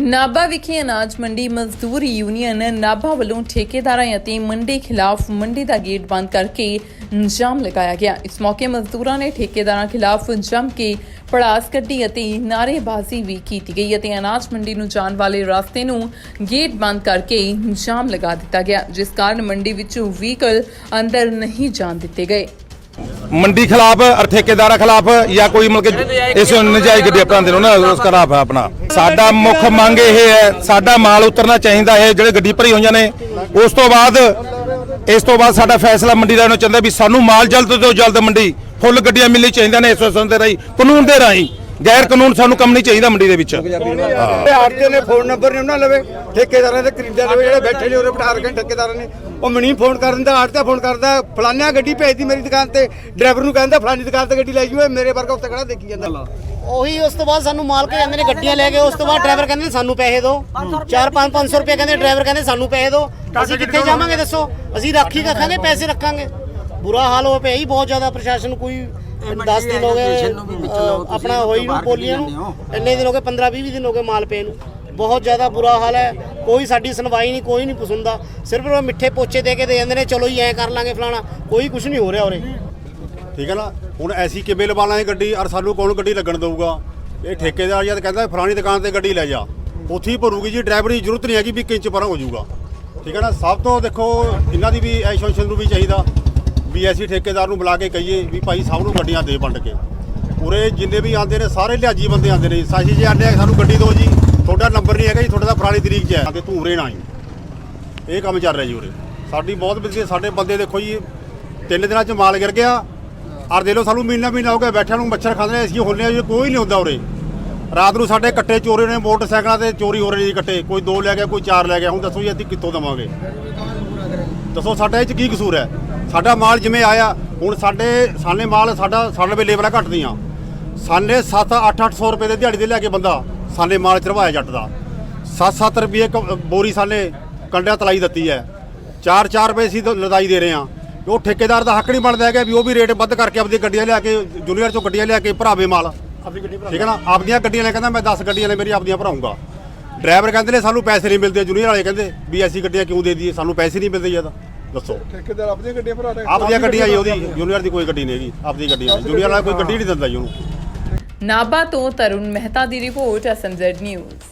ਨਾਭਾ ਵਿਖੇ ਅਨਾਜ ਮੰਡੀ ਮਜ਼ਦੂਰ ਯੂਨੀਅਨ ਨਾਭਾ ਵੱਲੋਂ ਠੇਕੇਦਾਰਾਂ ਅਤੇ ਮੰਡੀ ਖਿਲਾਫ ਮੰਡੀ ਦਾ ਗੇਟ ਬੰਦ ਕਰਕੇ ਜਾਮ ਲਗਾਇਆ ਗਿਆ। ਇਸ ਮੌਕੇ ਮਜ਼ਦੂਰਾਂ ਨੇ ਠੇਕੇਦਾਰਾਂ ਖਿਲਾਫ ਜੰਮ ਕੇ ਪੜਾਸ ਕੱਢੀ ਅਤੇ ਨਾਅਰੇਬਾਜ਼ੀ ਵੀ ਕੀਤੀ ਗਈ ਅਤੇ ਅਨਾਜ ਮੰਡੀ ਨੂੰ ਜਾਣ ਵਾਲੇ ਰਸਤੇ ਨੂੰ ਗੇਟ ਬੰਦ ਕਰਕੇ ਜਾਮ ਲਗਾ ਦਿੱਤਾ ਗਿਆ, ਜਿਸ ਕਾਰਨ ਮੰਡੀ ਵਿੱਚ ਵਹੀਕਲ ਅੰਦਰ ਨਹੀਂ ਜਾਣ ਦਿੱਤੇ ਗਏ। ਮੰਡੀ ਖਿਲਾਫ ਔਰ ਠੇਕੇਦਾਰਾਂ ਖਿਲਾਫ ਜਾਂ ਕੋਈ ਮਤਲਬ ਇਸ ਨਜਾਇਜ਼ ਗੱਡੀ ਆਪਣਾਉਂਦੇ ਨੇ ਨਾ ਉਸ ਖਿਲਾਫ ਹੈ ਆਪਣਾ। ਸਾਡਾ ਮੁੱਖ ਮੰਗ ਇਹ ਹੈ, ਸਾਡਾ ਮਾਲ ਉਤਰਨਾ ਚਾਹੀਦਾ ਹੈ, ਜਿਹੜੇ ਗੱਡੀ ਭਰੀ ਹੋਈਆਂ ਨੇ। ਉਸ ਤੋਂ ਬਾਅਦ, ਇਸ ਤੋਂ ਬਾਅਦ ਸਾਡਾ ਫੈਸਲਾ ਮੰਡੀ ਦਾ ਹੋਣਾ ਚਾਹੁੰਦਾ ਵੀ ਸਾਨੂੰ ਮਾਲ ਜਲਦ ਤੋਂ ਜਲਦ ਮੰਡੀ, ਫੁੱਲ ਗੱਡੀਆਂ ਮਿਲਣੀ ਚਾਹੀਦੀਆਂ ਨੇ ਇਸ ਦੇ ਰਾਹੀਂ, ਕਾਨੂੰਨ ਦੇ ਰਾਹੀਂ। ਗੈਰ ਕਾਨੂੰਨ ਸਾਨੂੰ ਕੰਮ ਨਹੀਂ ਚਾਹੀਦਾ ਮੰਡੀ ਦੇ ਵਿੱਚ। ਆੜਤੇ ਨੇ ਫੋਨ ਨੰਬਰ ਨਹੀਂ ਉਹਨਾਂ ਲਵੇ ਠੇਕੇਦਾਰਾਂ ਦੇ ਖਰੀਦਦਾਰ ਲਵੇ ਜਿਹੜੇ ਬੈਠੇ ਨੇ ਉਰੇ ਬਿਠਾ ਕੇ ਠੇਕੇਦਾਰਾਂ ਨੇ ਉਹ ਮਣੀ ਫੋਨ ਕਰ ਦਿੰਦਾ ਆੜਤਾ ਫੋਨ ਕਰਦਾ ਫਲਾਨਿਆ ਗੱਡੀ ਭੇਜਦੀ ਮੇਰੀ ਦੁਕਾਨ ਤੇ ਡਰਾਈਵਰ ਨੂੰ ਕਹਿੰਦਾ ਫਲਾਨੀ ਦੁਕਾਨ ਤੇ ਗੱਡੀ ਲੈ ਜੂਏ ਮੇਰੇ ਵਰਗਾ ਉੱਤੇ ਖੜਾ ਦੇਖੀ ਜਾਂਦਾ। ਉਹੀ ਉਸ ਤੋਂ ਬਾਅਦ ਸਾਨੂੰ ਮਾਲਕ ਕਹਿੰਦੇ ਨੇ ਗੱਡੀਆਂ ਲੈ ਕੇ ਉਸ ਤੋਂ ਬਾਅਦ ਡਰਾਈਵਰ ਕਹਿੰਦੇ ਨੇ ਸਾਨੂੰ ਪੈਸੇ ਦਿਓ। 4-5 500 ਰੁਪਏ ਕਹਿੰਦੇ ਡਰਾਈਵਰ ਕਹਿੰਦੇ ਸਾਨੂੰ ਪੈਸੇ ਦਿਓ। ਅਸੀਂ ਕਿੱਥੇ ਜਾਵਾਂਗੇ ਦੱਸੋ? ਅਸੀਂ ਰਾਖੀ ਰੱਖਾਂਗੇ ਪੈਸੇ ਰੱਖਾਂਗੇ। ਬੁਰਾ ਹਾਲ ਹੋ ਪਿਆ ਹੀ ਬਹੁਤ ਜ਼ਿਆਦਾ ਪ੍ਰਸ਼ਾਸਨ ਕੋਈ 10 ਦਿਨ ਹੋ ਗਏ ਆਪਣਾ ਹੋਈ ਨੂੰ ਬੋਲੀਆਂ ਨੂੰ ਇੰਨੇ ਦਿਨ ਹੋ ਗਏ 15-20 ਦਿਨ ਹੋ ਗਏ ਮਾਲ ਪਏ ਨੂੰ। ਬਹੁਤ ਜ਼ਿਆਦਾ ਬੁਰਾ ਹਾਲ ਹੈ ਕੋਈ ਸਾਡੀ ਸੁਣਵਾਈ ਨਹੀਂ ਕੋਈ ਨਹੀਂ ਸੁਣਦਾ ਸਿਰਫ ਉਹ ਮਿੱਠੇ ਪੋਚੇ ਦੇ ਕੇ ਦੇ ਜਾਂਦੇ ਨੇ ਚਲੋ ਜੀ ਐਂ ਕਰ ਲਾਂਗੇ ਫਲਾਣਾ ਕੋਈ ਕੁਝ ਨਹੀਂ ਹੋ ਰਿਹਾ ਉਰੇ। ਠੀਕ ਹੈ ਨਾ? ਹੁਣ ਐਸੀ ਕਿਵੇਂ ਲਵਾ ਲਾਂਗੇ ਗੱਡੀ ਔਰ ਸਾਨੂੰ ਕੌਣ ਗੱਡੀ ਲੱਗਣ ਦਊਗਾ? ਇਹ ਠੇਕੇਦਾਰ ਜਦ ਕਹਿੰਦਾ ਫਲਾਣੀ ਦੁਕਾਨ ਤੇ ਗੱਡੀ ਲੈ ਜਾ। ਉੱਥੇ ਹੀ ਭਰੂਗੀ ਜੀ ਡਰਾਈਵਰ ਦੀ ਜ਼ਰੂਰਤ ਨਹੀਂ ਹੈਗੀ ਵੀ ਕਿੰਚ ਪਰਾਂ ਹੋ ਜਾਊਗਾ। ਠੀਕ ਹੈ ਨਾ? ਸਭ ਤੋਂ ਦੇਖੋ ਇਹਨਾਂ ਦੀ ਵੀ ਐਸੋਸੀਏਸ਼ਨ ਨੂੰ ਵੀ ਚਾਹੀਦਾ। ਵੀ ਐਸੀ ਠੇਕੇਦਾਰ ਨੂੰ ਬੁਲਾ ਕੇ ਕਹੀਏ ਵੀ ਭਾਈ ਸਭ ਨੂੰ ਗੱਡੀਆਂ ਦੇ ਵੰਡ ਕੇ। ਉਰੇ ਜਿੰਨੇ ਵੀ ਆਉਂਦੇ ਨੇ, ਸਾਰੇ ਲਿਆਜ਼ੀ ਬੰਦੇ ਆਉਂਦੇ ਨੇ। ਸਾਜੀ ਜੀ ਆਂਦੇ ਸਾਨੂੰ ਗੱਡੀ ਦਿਓ ਜੀ। ਤੁਹਾਡਾ ਨੰਬਰ ਨਹੀਂ ਹੈਗਾ ਜੀ, ਤੁਹਾਡਾ ਤਾਂ ਫਲਾਣੀ ਤਰੀਕ 'ਚ ਹੈ। ਤੇ ਤੂੰ ਉਰੇ ਨਾ ਆਈ। ਇਹ ਕੰਮ ਚੱਲ ਰਿਹਾ ਜੀ ਉਰੇ। ਸਾਡੀ ਬਹੁਤ ਵਧੀਆ ਸਾਡੇ ਬੰਦੇ ਦੇਖੋ ਜੀ, ਤਿੰਨ ਦਿਨਾਂ 'ਚ ਮਾਲ ਗਿਰ ਗਿਆ। ਔਰ ਦੇ ਲੋ ਸਾਨੂੰ ਮਹੀਨਾ ਮਹੀਨਾ ਹੋ ਗਿਆ ਬੈਠਿਆਂ ਨੂੰ ਮੱਛਰ ਖਾਂਦੇ ਅਸੀਂ ਹੁੰਨੇ ਆ ਜੀ, ਕੋਈ ਨਹੀਂ ਹੁੰਦਾ ਉਰੇ। ਰਾਤ ਨੂੰ ਸਾਡੇ ਕੱਟੇ ਚੋਰੀ ਨੇ, ਮੋਟਰਸਾਈਕਲਾਂ ਤੇ ਚੋਰੀ ਹੋ ਰਹੇ ਜੀ ਕੱਟੇ ਕੋਈ ਦੋ ਲੈ ਗਿਆ, ਕੋਈ ਚਾਰ ਲੈ ਗਿਆ। ਹੁਣ ਦੱਸੋ ਜੀ, ਅਸੀਂ ਕਿੱਥੋਂ ਦਵਾਂਗੇ? ਦੱਸੋ ਸਾਡਾ ਇਹ 'ਚ ਕੀ ਕਸੂਰ ਹੈ? ਸਾਡਾ ਮਾਲ ਜਿਵੇਂ ਆਇਆ ਹੁਣ ਸਾਡੇ ਸਾਨੇ ਮਾਲ ਸਾਡਾ ਸਾਡੇ ਵੀ ਲੇਬਰਾਂ ਘਟਦੀਆਂ ਸਾਨੇ 7 8 800 ਰੁਪਏ ਦੇ ਦਿਹਾੜੀ ਦੇ ਲੈ ਕੇ ਬੰਦਾ ਸਾਨੇ ਮਾਲ ਚੜਵਾਇਆ ਜੱਟ ਦਾ। 7-7 ਰੁਪਏ ਕ- ਬੋਰੀ ਸਾਨੇ ਕੰਡਿਆਂ ਤਲਾਈ ਦਿੱਤੀ ਹੈ। 4-4 ਰੁਪਏ ਸੀ ਲਦਾਈ ਦੇ ਰਹੇ ਆ ਉਹ ਠੇਕੇਦਾਰ ਦਾ ਹੱਕ ਨਹੀਂ ਬਣਦਾ ਹੈਗਾ ਵੀ ਉਹ ਵੀ ਰੇਟ ਵੱਧ ਕਰਕੇ ਆਪਣੀ ਗੱਡੀਆਂ ਲਿਆ ਕੇ ਜੂਨੀਅਰ ਚੋਂ ਗੱਡੀਆਂ ਲਿਆ ਕੇ ਭਰਾਵੇ ਮਾਲ। ਠੀਕ ਹੈ ਨਾ? ਆਪਦੀਆਂ ਗੱਡੀਆਂ ਲੈ ਕਹਿੰਦਾ ਮੈਂ 10 ਗੱਡੀਆਂ ਨੇ ਮੇਰੀ ਆਪਦੀਆਂ ਭਰਾਉਂਗਾ ਡਰਾਈਵਰ ਕਹਿੰਦੇ ਨੇ ਸਾਨੂੰ ਪੈਸੇ ਨਹੀਂ ਮਿਲਦੇ ਜੂਨੀਅਰ ਵਾਲੇ ਕਹਿੰਦੇ ਵੀ ਐਸੀ ਗੱਡੀਆਂ ਕਿਉਂ ਦੇ ਦਈਏ? ਸਾਨੂੰ ਪੈਸੇ ਨਹੀਂ ਮਿਲਦੇ ਜਦ ਦੱਸੋ। ਠੇਕੇਦਾਰ ਆਪਣੀਆਂ ਗੱਡੀਆਂ ਭਰਾ ਦੇ ਆਪਦੀਆਂ ਗੱਡੀਆਂ ਜੀ ਉਹਦੀ ਜੂਨੀਅਰ ਦੀ ਕੋਈ ਗੱਡੀ ਨਹੀਂ ਹੈਗੀ ਆਪਦੀ ਗੱਡੀ ਜੂਨੀਅਰ ਨਾਲ ਕੋਈ ਗੱਡੀ ਨਹੀਂ ਦਿੰਦਾ ਜੀ ਉਹਨੂੰ। ਨਾਬਾ ਤੋਂ ਤਰੁਣ ਮਹਿਤਾ ਦੀ ਰਿਪੋਰਟ ਐਸਐਮਜ਼ੈਡ ਨਿਊਜ਼